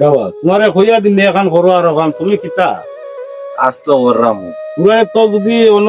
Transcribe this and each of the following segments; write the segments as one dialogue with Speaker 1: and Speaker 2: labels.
Speaker 1: দাওয়া তোমারে কইয়া দিলে এখন করো আর এখন তুমি কিতা?
Speaker 2: আজ তো করলাম
Speaker 1: তোমরা তো যদি অন্য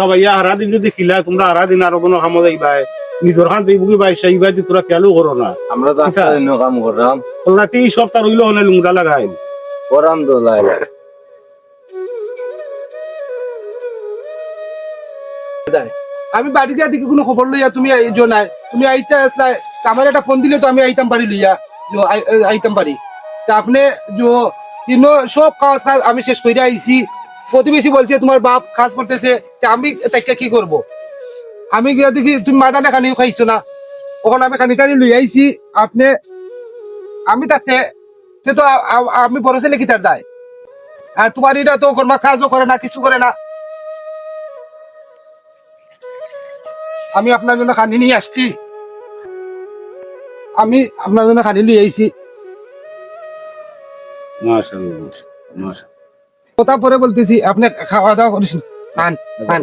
Speaker 1: খাবা ইয়া হারা দিন যদি খিলা তোমরা হারা দিন আর কোনো কামো যাইবা নিজের খান তুই বুকি বাইসা ইবা দি তোরা কেলু করো না।
Speaker 2: আমরা তো আজকে দিন কাম করলাম
Speaker 1: কল্লাতে এই সপ্তাহ রইল হলে লুংরা লাগাই
Speaker 2: করাম তো লাইলা
Speaker 3: আমি বাড়ি দিয়া দিকে কোনো খবর লইয়া তুমি আইজো নাই। তুমি আইতে আসলা আমার একটা ফোন দিলে তো আমি আইতাম পারি লইয়া। আইতাম পারি তা আপনি তিনো সব কাজ কাজ আমি শেষ করে আইছি। প্রতিবেশী বলছে, তোমার বাপ কাজ করতেছে আমি তাকে কি করব? আমি গিয়া দেখি, তুমি মাদানে খানি খাইছো না? ওখানে আমি খানি টানি লই আইছি, আপনি, আমি তাকে, সে তো আমি বড় ছেলে কি তার দায়? আর তোমার এটা তো কর্মা কাজও করে না, কিছু করে না। আমি আপনার জন্য খানি নিয়ে আসছি। আমি আপনার জন্য খানি নিয়ে আইছি। কথা পরে বলতেছি আপনি খাওয়া দাওয়া করিস খান খান।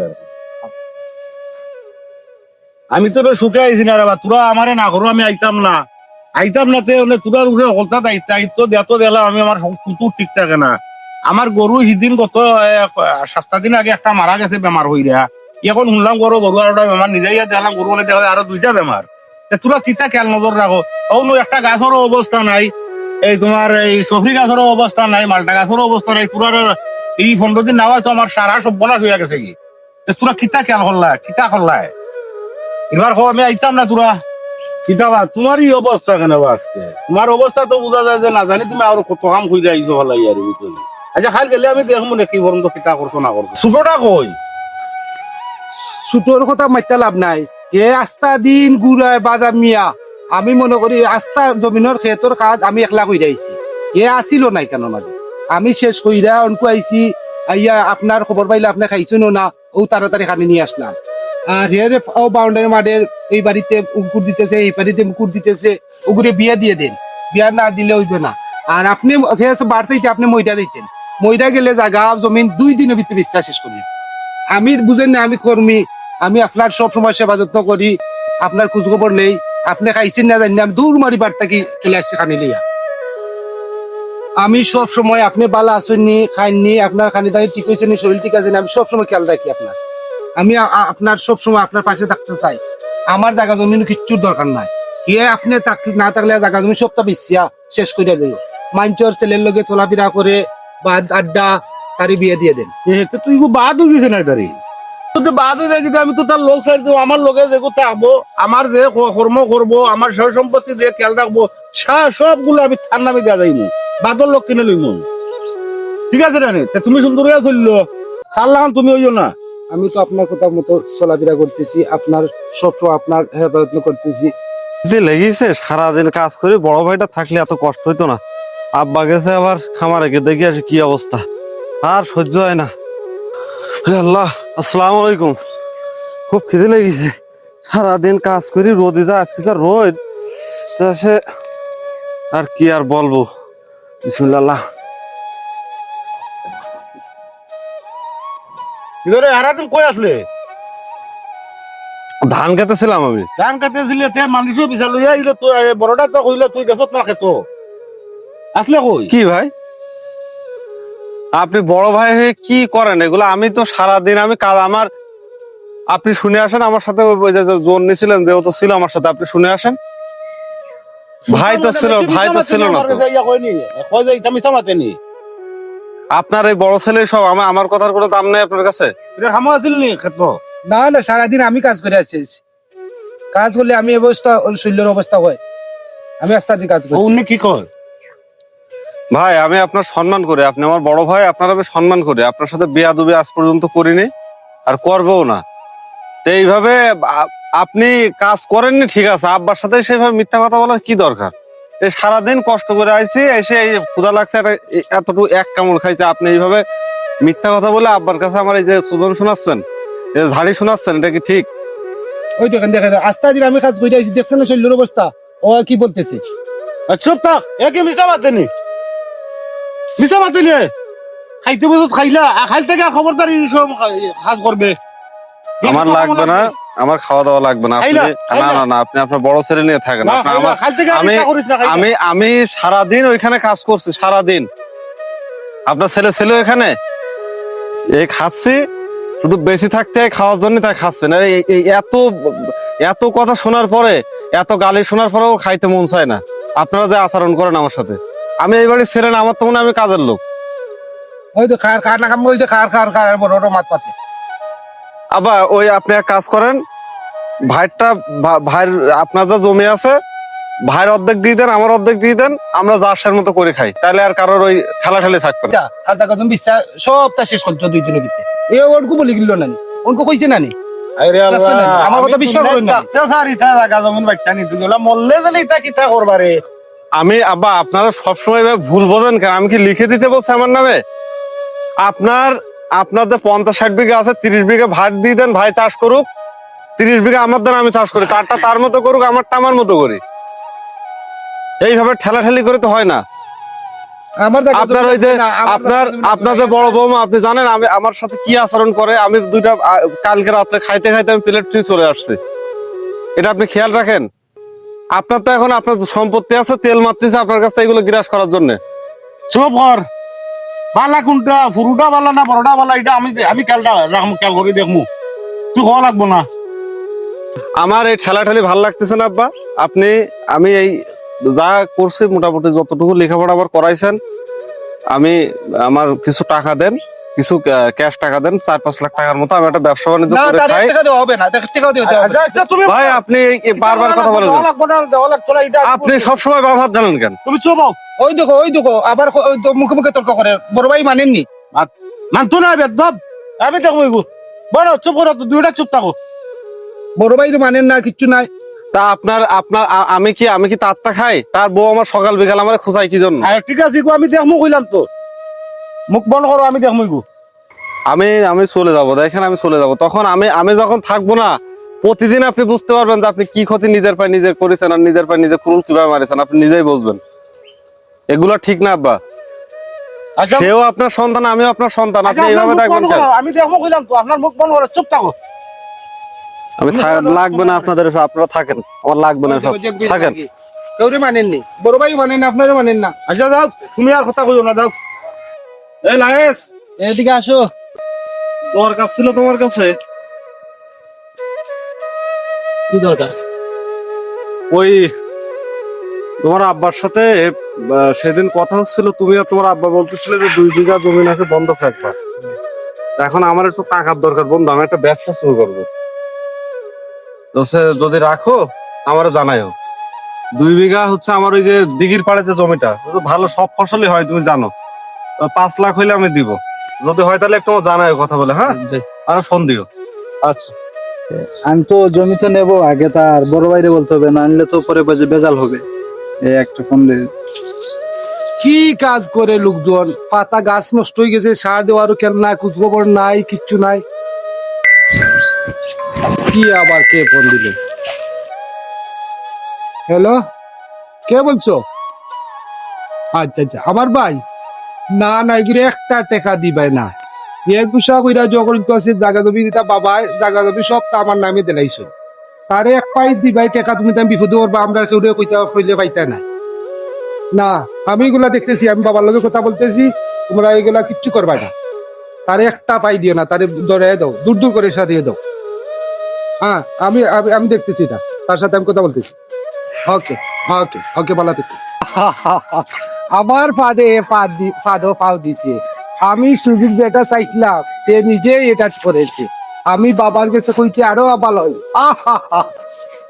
Speaker 1: আমি তো সুখে আইছি না রে তোরা আমারে না করো আমি আইতাম না। আইতাম না তে হলে তোরা উঠে হলতা দায়িত্ব দেত দিলাম আমি আমার কিন্তু ঠিক থাকে না। আমার গরু সিদিন কত এক, সপ্তাহ দিন আগে একটা মারা গেছে বেমার হইরা এখন শুনলাম গরু গরু আর বেমার নিজেই দেখলাম গরু বলে দেখা আরও দুইটা বেমার তোরা কিতা খেয়াল নজর রাখো ও একটা গাছেরও অবস্থা নাই। এই তোমার এই সফরি গাছেরও অবস্থা নাই মালটা গাছেরও অবস্থা নাই তোরা এই পনেরো দিন না হয় তো আমার সারা সব বনাশ হইয়া গেছে কি? তোরা কিতা খেয়াল করলা, কিতা করলা? এবার কো আমি আইতাম না তোরা। কিতাবা তোমারই অবস্থা কেন বা আজকে? তোমার অবস্থা তো বোঝা যায় যে না জানি তুমি আর কত কাম কইরা আইছো ভালো ইয়ার ভিতরে আচ্ছা খাল গেলে আমি দেখব না কি করুন তো কিতা করতো না করতো ছোটটা কই?
Speaker 3: ছুটোর কথা মাইতে লাভ নাই। এ আস্তা দিন গুড়ায় বাদাম মিয়া আমি মনে করি আস্তা জমিনের ক্ষেতর কাজ আমি একলা কইরা আইছি। এ আসিল নাই কেন মাঝে আমি শেষ কইরা অনকু আইছি, আইয়া আপনার খবর পাইলে আপনি খাইছেন না ও তাড়াতাড়ি খানি নিয়ে আসলাম। আর হেরে ও বাউন্ডারি মাঠের এই বাড়িতে মুকুর দিতেছে, এই বাড়িতে মুকুর দিতেছে ওগুলো বিয়া দিয়ে দেন। বিয়া না দিলে হইবে না। আর আপনি বাড়তে আপনি মইটা দিতেন। মইটা গেলে জায়গা জমিন দুই দিনের ভিতরে বিশ্বাস শেষ করি আমি বুঝেন না আমি কর্মী আমি আপনার সব সময় সেবা যত্ন করি, আপনার খোঁজ খবর নেই। আপনি খাইছেন না জানি আমি দূর মারি বার থাকি, চলে আসছি খানি লইয়া। আমি সব সময় আপনি বালা আসেননি খাইননি আপনার খানি দানি ঠিক হয়েছে নি, শরীর ঠিক আছে আমি সব সময় খেয়াল রাখি আপনার। আমি আপনার সব সময় আপনার পাশে থাকতে চাই। আমার জায়গা জমিন কিচ্ছুর দরকার নাই। কে আপনি না থাকলে জায়গা জমি সবটা বিছিয়া শেষ করে দিল। মাঞ্চর ছেলের লগে চলাফেরা করে, বা আড্ডা, তারি বিয়ে দিয়ে দেন।
Speaker 1: তুই বাদ হয়ে গেছে না তারি? বাদ হয়ে যায় আমি তো তার লোক সাইড দেবো আমার লোকে যে আবো আমার যে কর্ম করব আমার সম্পত্তি যে খেয়াল রাখব সবগুলো আমি থার নামে দেওয়া যাইমু বাদর লোক কিনে লইমু ঠিক আছে না তুমি সুন্দর হয়ে চলল। তার লাগান তুমি না।
Speaker 3: আমি তো আপনার কথা মতো চলাফেরা করতেছি আপনার সবসময় আপনার হেফাজত করতেছি
Speaker 4: যে লেগেছে সারাদিন কাজ করে বড় ভাইটা থাকলে এত কষ্ট হইতো না। আব্বা গেছে আবার খামারে গিয়ে দেখি আসে কি অবস্থা। আর সহ্য হয় না। আল্লাহ। আসসালামু আলাইকুম। খুব খিদে লেগেছে। সারাদিন কাজ করি রোদে যা আজকে যা রোদ। তা সে আর কি আর বলব? বিসমুল্লাহ।
Speaker 1: ভিতরে হারা তুমি কই আসলে?
Speaker 4: ধান আমি।
Speaker 1: ধান তে মানুষও তো বড়টা তো কইলো তুই গেছত না খেতো। আসলে কই?
Speaker 4: কি ভাই? আপনি বড় ভাই হয়ে কি করেন? এগুলো আমি তো সারাদিন আমি কাল আমার আপনি শুনে আসেন আমার সাথে ওই যে যে জোর নিছিলেন যে ও তো ছিল আমার সাথে আপনি শুনে আসেন। ভাই তো ছিল ভাই তো ছিল না আপনার এই বড় ছেলে সব আমার আমার কথার কোনো দাম নেই আপনার কাছে?
Speaker 1: নি
Speaker 3: না না সারাদিন আমি কাজ করে আসছি। কাজ করলে আমি অবস্থা শরীরের অবস্থা হয়। আমি আস্তে কাজ করি
Speaker 1: উনি কি কর
Speaker 4: ভাই আমি আপনার সম্মান করি। আপনি আমার বড় ভাই আপনার আমি সম্মান করি। আপনার সাথে বিয়া দুবি আজ পর্যন্ত করিনি আর করবও না। তো এইভাবে আপনি কাজ করেননি ঠিক আছে। আব্বার সাথে সেভাবে মিথ্যা কথা বলার কি দরকার? এই সারাদিন কষ্ট করে আইছি এসে এই ক্ষুদা লাগছে একটা এতটুকু এক কামড় খাইছে। আপনি এইভাবে মিথ্যা কথা বলে আব্বার কাছে আমার এই যে সুজন শোনাচ্ছেন এই যে ঝাড়ি শোনাচ্ছেন এটা কি ঠিক?
Speaker 3: ওই দেখেন দেখেন আস্তে দিন আমি কাজ করে আসছি দেখছেন না শরীরের অবস্থা? ও কি বলতেছে?
Speaker 1: চুপ থাক একে মিশা মাতে নি মাতে খাইতে বসত খাইলা। আর খাইতে থেকে খবরদারি সব কাজ করবে।
Speaker 4: আমার লাগবে না আমার খাওয়া দাওয়া লাগবে না। আপনি
Speaker 1: না,
Speaker 4: না
Speaker 1: না।
Speaker 4: আপনি আপনার বড় ছেলে নিয়ে থাকেন। আমি-। আমি আমি সারাদিন ওইখানে কাজ করছি সারাদিন। আপনার ছেলে ছিল এখানে? এই খাচ্ছি শুধু বেশি থাকতে খাওয়ার জন্য তাই খাচ্ছে না এত এত কথা শোনার পরে এত গালি শোনার পরেও খাইতে মন চায় না। আপনারা যে আচরণ করেন আমার সাথে। আমি এই বাড়ির ছেলে না আমার তো মনে আমি কাজের লোক।
Speaker 3: ওই তো খার খার না কাম ওই তো খার খার খার বড় বড় মাত পাতে
Speaker 4: আবার ওই আপনি এক কাজ করেন ভাইটা ভাইয়ের আপনার যা জমি আছে ভাইয়ের অর্ধেক দিয়ে দেন আমার অর্ধেক দিয়ে দেন আমরা যার মতো করে খাই। তাহলে আর কারোর ওই ঠেলা ঠেলে থাকবে না।
Speaker 3: আর জায়গা তুমি বিশ্বাস সবটা শেষ করছ দুই দিনের ভিতরে। এ ওরকু বলি গেল না ওনকু কইছে না নি
Speaker 1: আরে আল্লাহ,
Speaker 3: আমার কথা বিশ্বাস করেন না।
Speaker 1: মরলে জানি ইথা কিতা করবারে।
Speaker 4: আমি আব্বা আপনারা সবসময় ভুল বোঝেন কেন? আমি কি লিখে দিতে বলছি আমার নামে? আপনার আপনাদের পঞ্চাশ ষাট বিঘা আছে তিরিশ বিঘা ভাগ দিয়ে দেন ভাই চাষ করুক। তিরিশ বিঘা আমার দেন আমি চাষ করি তারটা তার মতো করুক আমারটা আমার মতো করি। এইভাবে ঠেলাঠেলি করে তো হয় না। আপনার ওই যে আপনার যে বড় বৌমা আপনি জানেন আমি আমার সাথে কি আচরণ করে আমি দুইটা কালকে রাত্রে খাইতে খাইতে আমি প্লেট চলে আসছি। এটা আপনি খেয়াল রাখেন? আপনার তো এখন আপনার সম্পত্তি আছে তেল মারতেছে আপনার কাছে এগুলো গ্রাস করার জন্য।
Speaker 1: চুপ কর। বালা কোনটা ফুরুটা বালা না বড়টা বালা এটা আমি আমি কালটা রাখম কাল করে দেখমু। তুই খাওয়া লাগবো না।
Speaker 4: আমার এই ঠেলাঠেলি ভালো লাগতেছে না আব্বা। আপনি আমি এই যা করছি মোটামুটি যতটুকু লেখাপড়া আবার করাইছেন আমি আমার কিছু টাকা দেন। কিছু ক্যাশ টাকা দেন চার পাঁচ লাখ টাকার মতো আমি একটা ব্যবসা বাণিজ্য করে খাই।
Speaker 3: হবে না দেখ
Speaker 1: আচ্ছা আচ্ছা তুমি
Speaker 4: ভাই আপনি বারবার কথা বলেন। আপনি সবসময় ব্যবহার জানেন কেন?
Speaker 1: তুমি চুপ
Speaker 3: ওই দেখো ওই দেখো আবার মুখে মুখে তর্ক করে বড় ভাই মানেননি।
Speaker 1: মানতো না বেদব। আমি দেখব এগু বড় চুপ করো তো দুইটা চুপ থাকো।
Speaker 3: বড় ভাই মানেন না কিচ্ছু নাই।
Speaker 4: তা আপনার আপনার আমি কি আমি কি তারটা খাই? তার বউ আমার সকাল বিকাল আমার খোঁজাই কি জন্য?
Speaker 1: আর ঠিক আছে আমি দেখমু কইলাম তো। মুখ বন্ধ করো আমি দেখমু এগু
Speaker 4: আমি আমি চলে যাব দেখেন আমি চলে যাব। তখন আমি আমি যখন থাকব না প্রতিদিন আপনি বুঝতে পারবেন যে আপনি কি ক্ষতি নিজের পায়ে নিজে করেছেন আর নিজের পায়ে নিজে কুরুল কীভাবে মারেছেন। আপনি নিজেই বুঝবেন। এগুলো ঠিক না আব্বা?
Speaker 1: আচ্ছা
Speaker 4: সেও আপনার সন্তান আমিও আপনার সন্তান
Speaker 1: আচ্ছা,
Speaker 4: আপনি এইভাবে
Speaker 1: বন্ধ
Speaker 4: কেন
Speaker 1: করো, আমি দেখমু কইলাম তো আপনার মুখ বন্ধ করো চুপ থাকো।
Speaker 4: আমি লাগবে না আপনাদের আপনারা থাকেন আমার লাগবে না সব থাকেন।
Speaker 3: কেউরে মানেননি বড় ভাই মানেন না আপনারা মানেন না।
Speaker 1: আচ্ছা যাও তুমি আর কথা কইও না যাও।
Speaker 2: এদিকে আসো।
Speaker 4: তোমার কাছে ছিল তোমার কাছে?
Speaker 2: কি দরকার?
Speaker 4: ওই তোমার আব্বার সাথে সেদিন কথা হচ্ছিল তুমি আর তোমার আব্বা বলতেছিলে যে দুই বিঘা জমি নাকি বন্ধ থাকবা। এখন আমার একটু টাকার দরকার বন্ধু আমি একটা ব্যবসা শুরু করব। তো সে যদি রাখো আমার জানাইও। দুই বিঘা হচ্ছে আমার ওই যে দিঘির পাড়ে যে জমিটা ভালো সব ফসলই হয় তুমি জানো। পাঁচ লাখ হইলে আমি দিব। যদি হয় তাহলে একটু আমার জানাইও কথা বলে হ্যাঁ? আর ফোন দিও। আচ্ছা।
Speaker 2: আমি তো জমি তো নেব আগে তার বড় বাইরে বলতে হবে না আনলে তো পরে বেজে- বেজাল হবে। এই একটা ফোন দে।
Speaker 3: কি কাজ করে লোকজন? পাতা গাছ নষ্ট হয়ে গেছে সার দেওয়ারও কেন নাই খোঁজ খবর নাই কিচ্ছু নাই? কি আবার কে ফোন দিল? হ্যালো? কে বলছো? আচ্ছা আচ্ছা। আমার ভাই? না না, এগুলো একটা টাকা দিবে না। এক গুসা কইরা যখন তো আছে জাগা জমি দিতা বাবা জাগা জমি সব তা আমার নামে দিলাইছো। তারে এক পাই দিবাই টাকা, তুমি তাই বিপদে করবা আমরা কেউ কইতা কইলে পাইতা না না, আমি এগুলা দেখতেছি, আমি বাবার লগে কথা বলতেছি, তোমরা এগুলা কিচ্ছু করবা না। তারে একটা পাই দিও না, তারে ধরে দাও, দূর দূর করে সারিয়ে দাও। হ্যাঁ আমি আমি আমি দেখতেছি এটা, তার সাথে আমি কথা বলতেছি। ওকে ওকে ওকে, বলা থেকে আমার পাদে দি- পাদও পাও দিছে। আমি সুযোগ যেটা চাইছিলাম, সে নিজেই এটা করেছে। আমি বাবার কাছে কইতে আরও হই।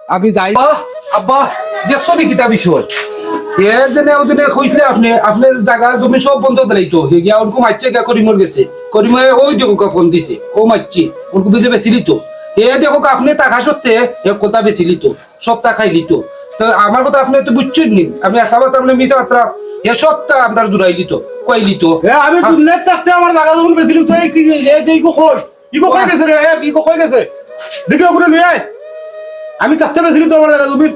Speaker 3: আমি যাই আব্বা, দেখছ নাকি তা বিষয় এ জেনে ওজনে কইছিলে আপনি আপনি জায়গা জমি সব বন্ধ দিলাইতো হে গিয়া ওরকম মারছে গিয়া করিমর গেছে। ওই দেখো ফোন দিছে। ও মারছি ওরকম বেঁধে বেচিলি তো এ দেখো আপনি টাকা সত্ত্বে এ কথা বেচিলি তো সব টাকাই লিত তো আমার কথা আপনি তো বুঝছেন নি। আমি আসাবাত আপনি মিশা মাত্রা এ টা আপনার জুড়াই লিত কই
Speaker 1: এ আমি দুনিয়াত থাকতে আমার জায়গা জমি বেছিলি তো এই কি এই কি ইগো খোর ইগো কই গেছে রে এক ইগো কই গেছে? দেখি ওগুলো নিয়ে আয়। আমি থাকতে বেছিলি তো আমার জায়গা জমি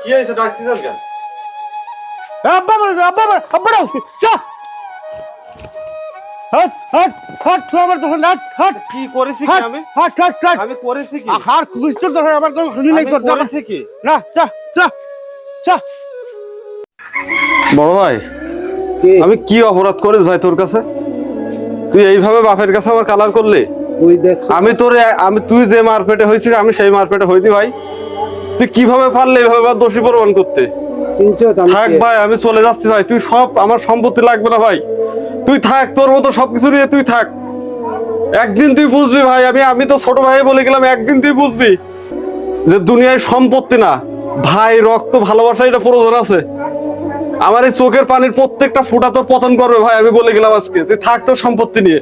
Speaker 4: কি হয়েছে কেন?
Speaker 1: আব্বা মানে আব্বা আব্বা চা! হাট হাট হাট তুই আমার দোকান হাট হাট।
Speaker 4: কি করেছি কি আমি?
Speaker 1: হাট হাট হাট।
Speaker 4: আমি করেছি কি?
Speaker 1: আর কুস্তুর দোকান আমার কোনো শুনি নাই তোর
Speaker 4: করেছি কি?
Speaker 1: না চা চা চা
Speaker 4: বড় ভাই আমি কি অপরাধ করিস ভাই তোর কাছে? তুই এইভাবে বাপের কাছে আমার কালার করলি? আমি তোর আমি তুই যে মারপেটে হয়েছিস আমি সেই মারপেটে হইনি ভাই। তুই কীভাবে পারলি এইভাবে আমার দোষী প্রমাণ করতে? থাক ভাই আমি চলে যাচ্ছি ভাই। তুই সব আমার সম্পত্তি লাগবে না ভাই। তুই থাক, তোর মতো সবকিছু নিয়ে তুই থাক। একদিন তুই বুঝবি ভাই, আমি আমি তো ছোট ভাই বলে গেলাম, একদিন তুই বুঝবি যে দুনিয়ায় সম্পত্তি না। ভাই, রক্ত ভালোবাসা এটা প্রয়োজন আছে। আমার এই চোখের পানির প্রত্যেকটা ফুটা তোর পতন করবে ভাই, আমি বলে গেলাম আজকে। তুই থাক তোর সম্পত্তি নিয়ে।